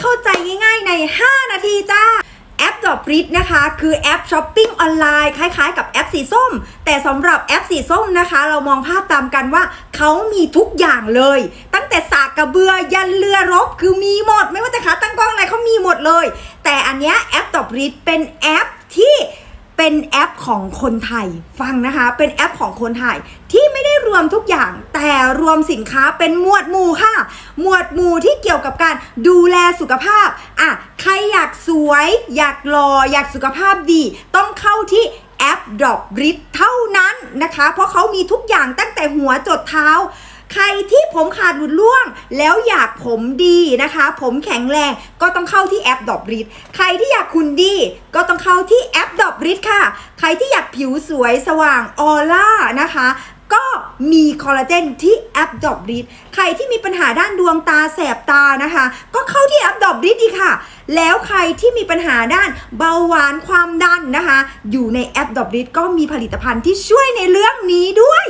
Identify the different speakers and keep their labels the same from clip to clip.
Speaker 1: เข้าใจง่ายๆใน 5 นาทีจ้าแอปดอ b ริดนะคะ คือแอปช้อปปิ้งออนไลน์คล้ายๆ กับแอปสีส้ม แต่สำหรับแอปสีส้มนะคะ เรามองภาพตามกันว่าเขามีทุกอย่างเลย ตั้งแต่สากกระเบือยันเรือรบคือมีหมด ไม่ว่าจะขาตั้งกล้องอะไรเขามีหมดเลย แต่อันเนี้ยแอปดอ b ริดเป็นแอปที่เป็นแอปของคนไทยฟังนะคะ เป็นแอปของคนไทยที่ไม่ รวมทุกอย่างแต่รวมสินค้าเป็นหมวดหมู่ค่ะ หมวดหมู่ที่เกี่ยวกับการดูแลสุขภาพอะใครอยากสวย อยากหล่ออยากสุขภาพดี ต้องเข้าที่แอป Drop r i t เท่านั้นนะคะ เพราะเขามีทุกอย่างตั้งแต่หัวจดเท้าใครที่ผมขาดหลุดร่วง แล้วอยากผมดีนะคะ ผมแข็งแรงก็ต้องเข้าที่แอปดอบริดใครที่อยากคุณดี ก็ต้องเข้าที่แอปดอบริดค่ะ ใครที่อยากผิวสวยสว่างออร่านะคะ ก็ มีคอลลาเจนที่แอปดอบริดใครที่มีปัญหาด้านดวงตาแสบตานะคะ ก็เข้าที่แอปดอบริดดีค่ะ แล้วใครที่มีปัญหาด้านเบาหวานความดันนะคะ อยู่ในแอปดอบริดก็มีผลิตภัณฑ์ที่ช่วยในเรื่องนี้ด้วย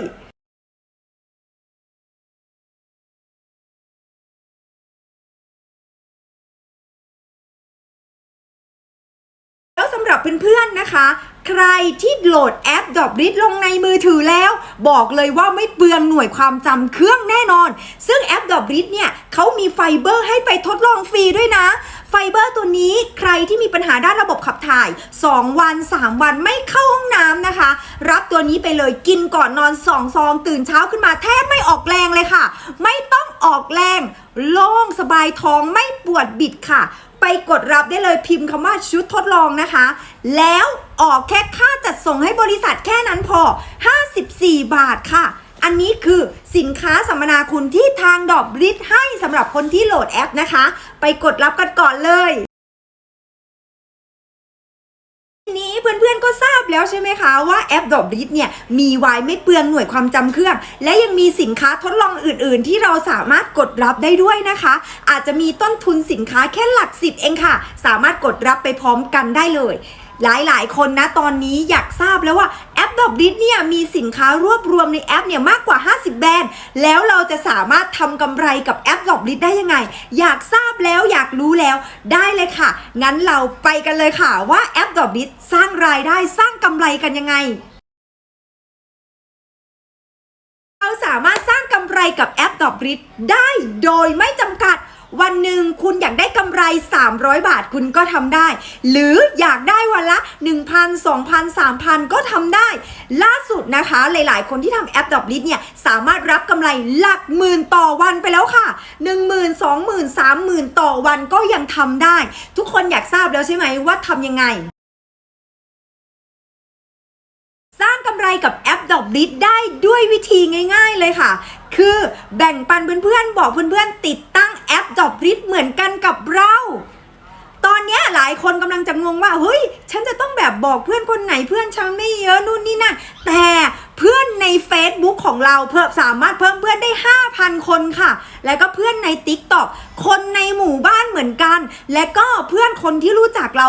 Speaker 1: แล้วสำหรับเพื่อนๆนะคะ ใครที่โหลดแอปดอบริดลงในมือถือแล้ว บอกเลยว่าไม่เปลืองหน่วยความจำเครื่องแน่นอน ซึ่งแอปดอบริดเนี่ยเขามีไฟเบอร์ให้ไปทดลองฟรีด้วยนะ ไฟเบอร์ตัวนี้ใครที่มีปัญหาด้านระบบขับถ่าย 2 วัน 3 วันไม่เข้าห้องน้ำนะคะ รับตัวนี้ไปเลยกินก่อนนอน2ซอง ตื่นเช้าขึ้นมาแทบไม่ออกแรงเลยค่ะ ไม่ต้องออกแรง โล่งสบายท้องไม่ปวดบิดค่ะ ไปกดรับได้เลยพิมพ์คำว่าชุดทดลองนะคะ แล้วออกแค่ค่าจัดส่งให้บริษัทแค่นั้นพอ 54 บาทค่ะ อันนี้คือสินค้าสัมมนาคุณที่ทางดอกริดให้สำหรับคนที่โหลดแอปนะคะ ไปกดรับกันก่อนเลย ใช่ไหมคะว่าแอปดอบริทเนี่ยมีไว้ไม่เปลืองหน่วยความจำเครื่อง และยังมีสินค้าทดลองอื่น ๆ ที่เราสามารถกดรับได้ด้วยนะคะ อาจจะมีต้นทุนสินค้าแค่หลักสิบเองค่ะ สามารถกดรับไปพร้อมกันได้เลย หลาย ๆ คนนะตอนนี้อยากทราบแล้วว่า ปดอบริดเนี่ยมีสินค้ารวบรวมในแอปเนี่ยมากกว่า 50 แบรนด์ แล้วเราจะสามารถทำกำไรกับแอปดอบริดได้ยังไง อยากทราบแล้วอยากรู้แล้วได้เลยค่ะ งั้นเราไปกันเลยค่ะว่าแอปดอบริดสร้างรายได้สร้างกำไรกันยังไงเราสามารถสร้างกำไรกับแอปดอบริดได้โดยไม่จำกัด วันหนึ่งคุณอยากได้กำไร 300 บาทคุณก็ทำได้ หรืออยากได้วันละ 1,000 2,000 3,000 ก็ทำได้ ล่าสุดนะคะ หลายๆ คนที่ทำแอปดอบลิสเนี่ยสามารถรับกำไรหลักหมื่นต่อวันไปแล้วค่ะ 10,000 20,000 30,000 ต่อวันก็ยังทำได้ ทุกคนอยากทราบแล้วใช่ไหมว่าทำยังไงำไรกับแอปดอกลิดได้ด้วยวิธีง่าย ๆเลยค่ะ คือแบ่งปันเพื่อนๆ บอกเพื่อนๆ ติดตั้งแอปดอกลิดเหมือนกันกับเรา ตอนนี้หลายคนกำลังจะงงว่า เฮ้ย ฉันจะต้องแบบบอกเพื่อนคนไหนเพื่อนฉันไม่เยอะนู่นนี่นั่นแต่ เพื่อนใน Facebook ของเราเพิ่มสามารถเพิ่มเพื่อนได้ 5,000 คนค่ะ แล้วก็เพื่อนใน TikTok คนในหมู่บ้านเหมือนกัน และก็เพื่อนคนที่รู้จักเรา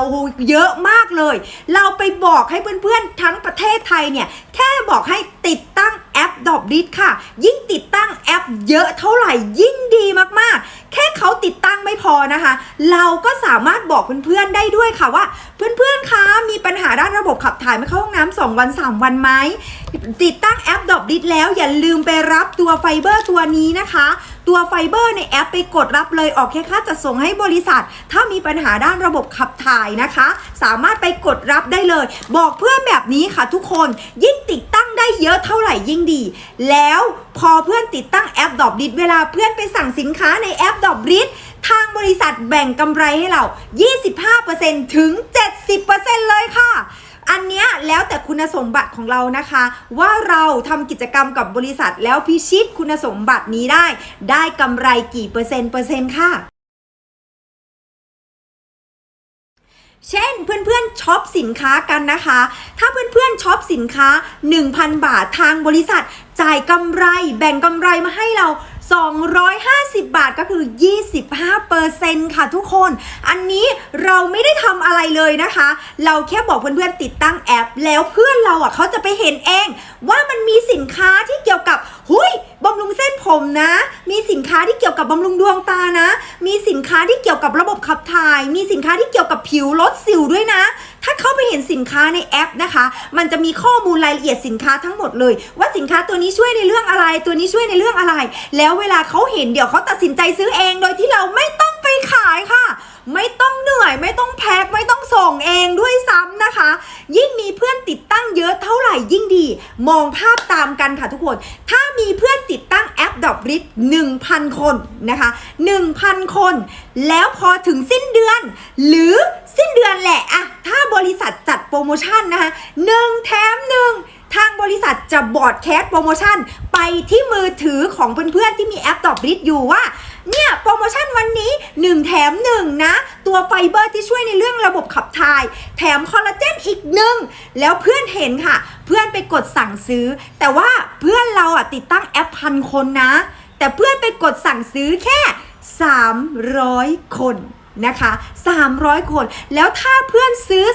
Speaker 1: เยอะมากเลย เราไปบอกให้เพื่อนๆทั้งประเทศไทยเนี่ยแค่บอกให้ติดตั้งแอปดอบดิค่ะ ยิ่งติดตั้งแอปเยอะเท่าไหร่ยิ่งดีมากๆ แค่เขาติดตั้งไม่พอนะคะ เราก็สามารถบอกเพื่อนๆได้ด้วยค่ะว่า เพื่อนๆ คะ มีปัญหาด้านระบบขับถ่ายไม่เข้าห้องน้ำสองวัน 3 วันไหม ติดตั้งแอปดอบดิแล้วอย่าลืมไปรับตัวไฟเบอร์ตัวนี้นะคะ ตัวไฟเบอร์ในแอปไปกดรับเลยออกแค่ค่าจัดส่งให้บริษัท ถ้ามีปัญหาด้านระบบขับถ่ายนะคะ สามารถไปกดรับได้เลย บอกเพื่อนแบบนี้ค่ะทุกคน ยิ่งติดตั้งได้เยอะเท่าไหร่ยิ่งดี แล้วพอเพื่อนติดตั้งแอปดอบดิเวลาเพื่อนไปสั่งสินค้าในแอปดอบดิทา บริษัทแบ่งกำไรให้เรา 25%ถึง 70%เลยค่ะ อันเนี้ยแล้วแต่คุณสมบัติของเรานะคะ ว่าเราทำกิจกรรมกับบริษัทแล้วพิชิตคุณสมบัตินี้ได้ ได้กำไรกี่เปอร์เซ็นต์เปอร์เซ็นต์ค่ะเช่นเพื่อนๆช็อปสินค้ากันนะคะ ถ้าเพื่อนๆช็อปสินค้า 1,000 บาททางบริษัท จ่ายกำไรแบ่งกำไรมาให้เรา 250 บาทก็คือ 25%ค่ะทุกคน อันนี้เราไม่ได้ทำอะไรเลยนะคะ เราแค่บอกเพื่อนๆติดตั้งแอป แล้วเพื่อนเราอะเขาจะไปเห็นเอง ว่ามันมีสินค้าที่เกี่ยวกับหุยบำรุงเส้นผมนะ มีสินค้าที่เกี่ยวกับบำรุงดวงตานะ มีสินค้าที่เกี่ยวกับระบบขับถ่าย มีสินค้าที่เกี่ยวกับผิวลดสิวด้วยนะ ถ้าเข้าไปเห็นสินค้าในแอปนะคะ มันจะมีข้อมูลรายละเอียดสินค้าทั้งหมดเลย ว่าสินค้าตัวนี้ช่วยในเรื่องอะไร ตัวนี้ช่วยในเรื่องอะไร แล้วเวลาเขาเห็นเดี๋ยวเขาตัดสินใจซื้อเอง โดยที่เราไม่ต้องไปขายค่ะ ไม่ต้องเหนื่อย ไม่ต้องแพ็คไม่ต้องส่งเองด้วยซ้ำนะคะ ยิ่งมีเพื่อนติดตั้งเยอะเท่าไหร่ยิ่งดี มองภาพตามกันค่ะทุกคนถ้า มีเพื่อนติดตั้งแอปดอกริด1,000 คนนะคะ 1,000 คน แล้วพอถึงสิ้นเดือน หรือสิ้นเดือนแหละอะถ้าบริษัทจัดโปรโมชั่นนะคะ1แถม1 ทางบริษัทจะบอร์ดแคสโปรโมชั่น ไปที่มือถือของเพื่อนๆที่มีแอปดอกริดอยู่ว่า เนี่ยโปรโมชั่นวันนี้ 1 แถม 1 นะ ตัวไฟเบอร์ที่ช่วยในเรื่องระบบขับถ่าย แถมคอลลาเจนอีกหนึ่งแล้วเพื่อนเห็นค่ะ เพื่อนไปกดสั่งซื้อ แต่ว่าเพื่อนเราอะติดตั้งแอปพันคนนะ แต่เพื่อนไปกดสั่งซื้อแค่ 300 คนนะคะ 300 คน แล้วถ้าเพื่อนซื้อ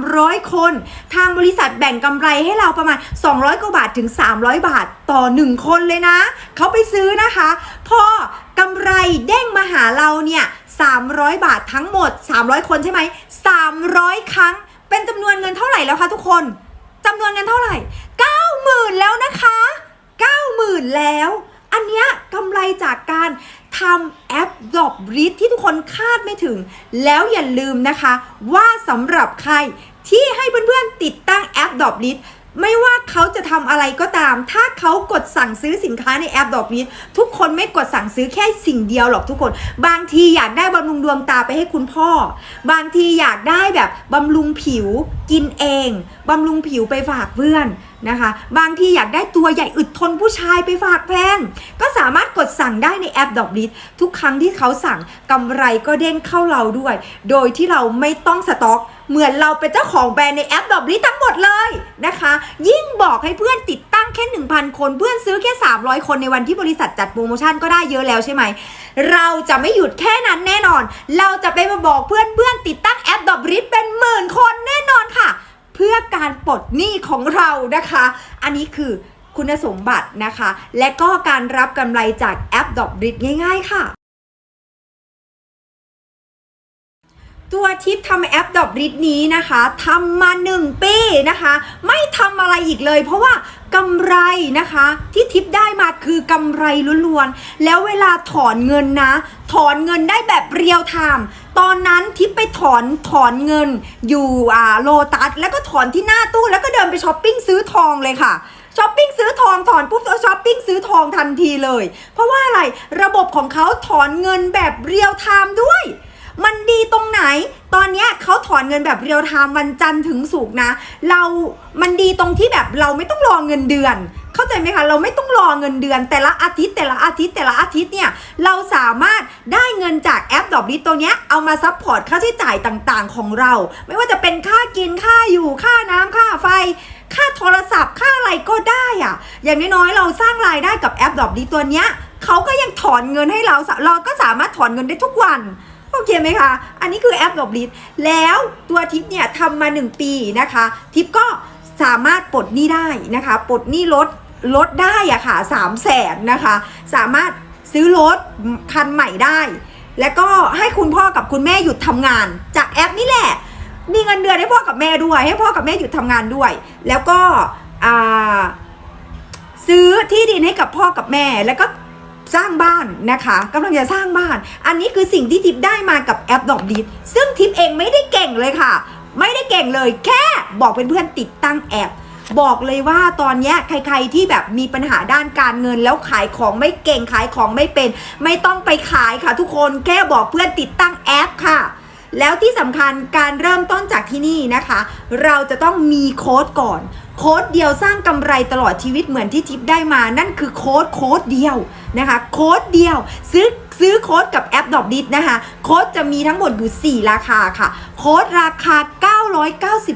Speaker 1: 300 คน ทางบริษัทแบ่งกำไรให้เราประมาณ 200 กว่าบาทถึง 300 บาทต่อ 1 คนเลยนะ เขาไปซื้อนะคะ พอำไรเด้งมาหาเราเนี่ย 300 บาททั้งหมด 300 คนใช่ไหม 300 ครั้ง เป็นจำนวนเงินเท่าไหร่แล้วคะทุกคนจำนวนเงินเท่าไหร่ 90,000 แล้วนะคะ 90,000 แล้ว อันเนี้ยกำไรจากการทำแอปดอบริดที่ทุกคนคาดไม่ถึง แล้วอย่าลืมนะคะ ว่าสำหรับใครที่ให้เพื่อนๆติดตั้งแอปดอบริด ไม่ว่าเขาจะทำอะไรก็ตาม ถ้าเขากดสั่งซื้อสินค้าในแอปดอกนี้ ทุกคนไม่กดสั่งซื้อแค่สิ่งเดียวหรอกทุกคน บางทีอยากได้บำรุงดวงตาไปให้คุณพ่อ บางทีอยากได้แบบบำรุงผิวกินเองบำรุงผิวไปฝากเพื่อน นะคะ บางทีอยากได้ตัวใหญ่อึดทนผู้ชายไปฝากแฟนก็สามารถกดสั่งได้ในแอปดอกริดทุกครั้งที่เขาสั่งกำไรก็เด้งเข้าเราด้วย โดยที่เราไม่ต้องสต็อกเหมือนเราเป็นเจ้าของแบรนด์ในแอปดอบลิทั้งหมดเลยนะคะ ยิ่งบอกให้เพื่อนติดตั้งแค่ 1,000 คนเพื่อนซื้อแค่ 300 คนในวันที่บริษัทจัดโปรโมชั่นก็ได้เยอะแล้วใช่ไหม เราจะไม่หยุดแค่นั้นแน่นอน เราจะไปมาบอกเพื่อนเพื่อนๆติดตั้งแอปดอบลิเป็นหมื่นคนแน่นอนค่ะ เพื่อการปลดหนี้ของเรานะคะ อันนี้คือคุณสมบัตินะคะ และก็การรับกำไรจากแอปดอบลิง่าย ๆ ค่ะตัวทิปทำแอปดอบริดนี้นะคะทำมา 1 ปีนะคะ ไม่ทำอะไรอีกเลย เพราะว่ากำไรนะคะ ที่ทิปได้มาคือกำไรล้วนๆ แล้วเวลาถอนเงินนะ ถอนเงินได้แบบเรียวไทม์ ตอนนั้นทิปไปถอนถอนเงินอยู่อ่าโลตัสแล้วก็ถอนที่หน้าตู้แล้วก็เดินไปช้อปปิ้งซื้อทองเลยค่ะช้อปปิ้งซื้อทองถอนปุ๊บก็ช้อปปิ้งซื้อทองทันทีเลย เพราะว่าอะไรระบบของเขาถอนเงินแบบเรียลไทม์ด้วย มันดีตรงไหน ตอนเนี้ยเขาถอนเงินแบบเรียลไทม์วันจันทร์ถึงศุกร์นะ เรา มันดีตรงที่แบบเราไม่ต้องรอเงินเดือน เข้าใจไหมคะ เราไม่ต้องรอเงินเดือนแต่ละอาทิตย์แต่ละอาทิตย์แต่ละอาทิตย์เนี่ยเราสามารถได้เงินจากแอปดอกบิตตัวเนี้ยเอามาซัพพอร์ตค่าใช้จ่ายต่างๆ ของเรา ไม่ว่าจะเป็นค่ากินค่าอยู่ค่าน้ำค่าไฟค่าโทรศัพท์ค่าอะไรก็ได้อะอย่างน้อยๆ เราสร้างรายได้กับแอปดอกบิตตัวเนี้ยเขาก็ยังถอนเงินให้เรา เราก็สามารถถอนเงินได้ทุกวันโอเคไหมคะ อันนี้คือแอปดอกลิสแล้วตัวทิปเนี่ยทำมา 1 ปีนะคะ ทิปก็สามารถปลดหนี้ได้นะคะ ปลดหนี้รถ ลดได้อะค่ะสามแสนนะคะ สามารถซื้อรถคันใหม่ได้ แล้วก็ให้คุณพ่อกับคุณแม่หยุดทำงาน จากแอปนี่แหละ มีเงินเดือนให้พ่อกับแม่ด้วย ให้พ่อกับแม่หยุดทำงานด้วย แล้วก็ซื้อที่ดินให้กับพ่อกับแม่ แล้วก็สร้างบ้านนะคะกำลังจะสร้างบ้าน อันนี้คือสิ่งที่ทิปได้มากับแอปดอกดิซึ่งทิปเองไม่ได้เก่งเลยค่ะ ไม่ได้เก่งเลยแค่บอกเพื่อนๆติดตั้งแอป บอกเลยว่าตอนนี้ใคร ๆที่แบบมีปัญหาด้านการเงิน แล้วขายของไม่เก่งขายของไม่เป็น ไม่ต้องไปขายค่ะ ทุกคนแค่บอกเพื่อนติดตั้งแอปค่ะแล้วที่สำคัญการเริ่มต้นจากที่นี่นะคะ เราจะต้องมีโค้ดก่อน โค้ดเดียวสร้างกำไรตลอดชีวิตเหมือนที่ทิปได้มา นั่นคือโค้ดโค้ดเดียวนะคะ โค้ดเดียวซื้อซื้อโค้ดกับแอปดอกดิสนะคะ โค้ดจะมีทั้งหมดอยู่ 4 ราคาค่ะ โค้ดราคา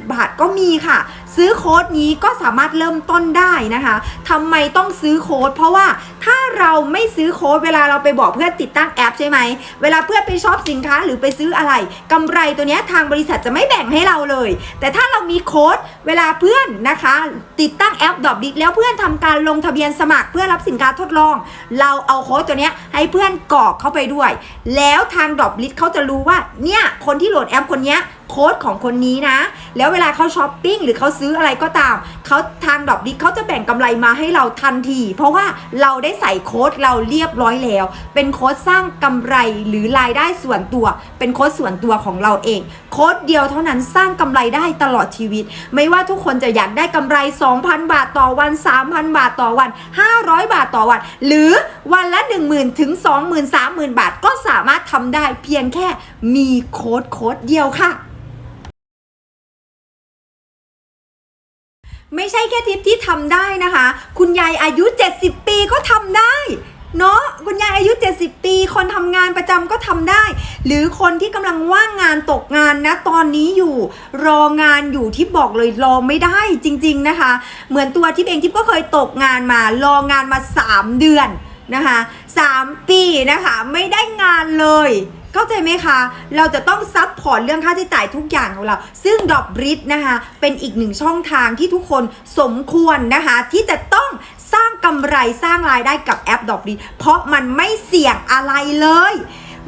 Speaker 1: 990 บาทก็มีค่ะ ซื้อโค้ดนี้ก็สามารถเริ่มต้นได้นะคะทำไมต้องซื้อโค้ดเพราะว่าถ้าเราไม่ซื้อโค้ดเวลาเราไปบอกเพื่อนติดตั้งแอปใช่ไหม เวลาเพื่อนไปช็อปสินค้าหรือไปซื้ออะไรกำไรตัวนี้ทางบริษัทจะไม่แบ่งให้เราเลย แต่ถ้าเรามีโค้ดเวลาเพื่อนนะคะ ติดตั้งแอปดอบดิแล้วเพื่อนทำการลงทะเบียนสมัครเพื่อรับสินค้าทดลอง เราเอาโค้ดตัวนี้ให้เพื่อนกรอกเข้าไปด้วย แล้วทางดอบลิทเขาจะรู้ว่าเนี่ยคนที่โหลดแอปคนนี้ โค้ดของคนนี้นะ แล้วเวลาเขาช้อปปิ้งหรือเขาซื้ออะไรก็ตามเขาทางดอบลิทเขาจะแบ่งกำไรมาให้เราทันที เพราะว่าเราได้ใส่โค้ดเราเรียบร้อยแล้ว เป็นโค้ดสร้างกำไรหรือรายได้ส่วนตัว เป็นโค้ดส่วนตัวของเราเอง โค้ดเดียวเท่านั้นสร้างกำไรได้ตลอดชีวิต ไม่ว่าทุกคนจะอยากได้กำไร 2,000 บาทต่อวัน 3,000 บาทต่อวัน 500 บาทต่อวัน หรือวันละ 10,000 ถึง 20,000 30,000 บาทก็สามารถทำได้เพียงแค่มีโค้ดโค้ดเดียวค่ะ ไม่ใช่แค่ทิปที่ทำได้นะคะ คุณยายอายุ 70 ปีก็ทำได้เนาะคุณยายอายุ 70 ปี คนทำงานประจำก็ทำได้ หรือคนที่กำลังว่างงานตกงานนะตอนนี้อยู่ รองานอยู่ที่บอกเลยรอไม่ได้จริง ๆนะคะ เหมือนตัวทิปเองทิปก็เคยตกงานมารองานมา 3 เดือนนะคะ 3 ปีนะคะ ไม่ได้งานเลย เข้าใจไหมคะ เราจะต้องซับพอร์ตเรื่องค่าใช้จ่ายทุกอย่างของเรา ซึ่งดอกบริดนะคะ เป็นอีกหนึ่งช่องทางที่ทุกคนสมควรนะคะ ที่จะต้องสร้างกำไรสร้างรายได้กับแอปดอกบริดเพราะมันไม่เสี่ยงอะไรเลย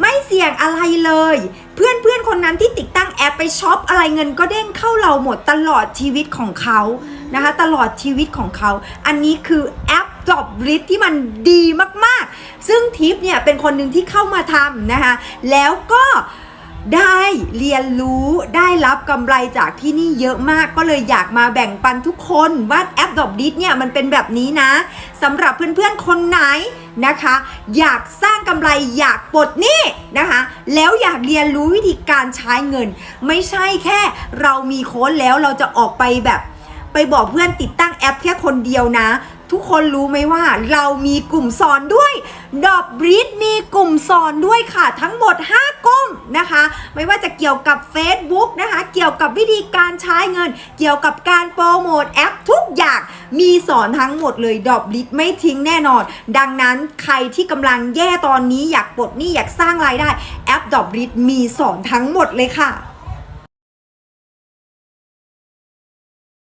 Speaker 1: ไม่เสี่ยงอะไรเลย เพื่อนเพื่อนคนนั้นที่ติดตั้งแอปไปช็อปอะไรเงินก็เด้งเข้าเราหมดตลอดชีวิตของเขานะคะ ตลอดชีวิตของเขา อันนี้คือแอป ดอกบริดที่มันดีมากๆ ซึ่งทิปเนี่ยเป็นคนหนึ่งที่เข้ามาทำนะคะ แล้วก็ได้เรียนรู้ได้รับกำไรจากที่นี่เยอะมากก็เลยอยากมาแบ่งปันทุกคนว่าแอปดอกดิสเนี่ยมันเป็นแบบนี้นะสำหรับเพื่อนๆคนไหนนะคะ อยากสร้างกำไรอยากปลดหนี้นะคะ แล้วอยากเรียนรู้วิธีการใช้เงิน ไม่ใช่แค่เรามีโค้ดแล้วเราจะออกไปแบบ ไปบอกเพื่อนติดตั้งแอปแค่คนเดียวนะ ทุกคนรู้ไหมว่าเรามีกลุ่มสอนด้วยดอบบรีดมีกลุ่มสอนด้วยค่ะ ทั้งหมด 5 กลุ่มนะคะ ไม่ว่าจะเกี่ยวกับ Facebook นะคะ เกี่ยวกับวิธีการใช้เงิน เกี่ยวกับการโปรโมทแอปทุกอย่างมีสอนทั้งหมดเลยดอบบรีดไม่ทิ้งแน่นอน ดังนั้นใครที่กำลังแย่ตอนนี้อยากปลดหนี้อยากสร้างรายได้แอปดอบบรีดมีสอนทั้งหมดเลยค่ะ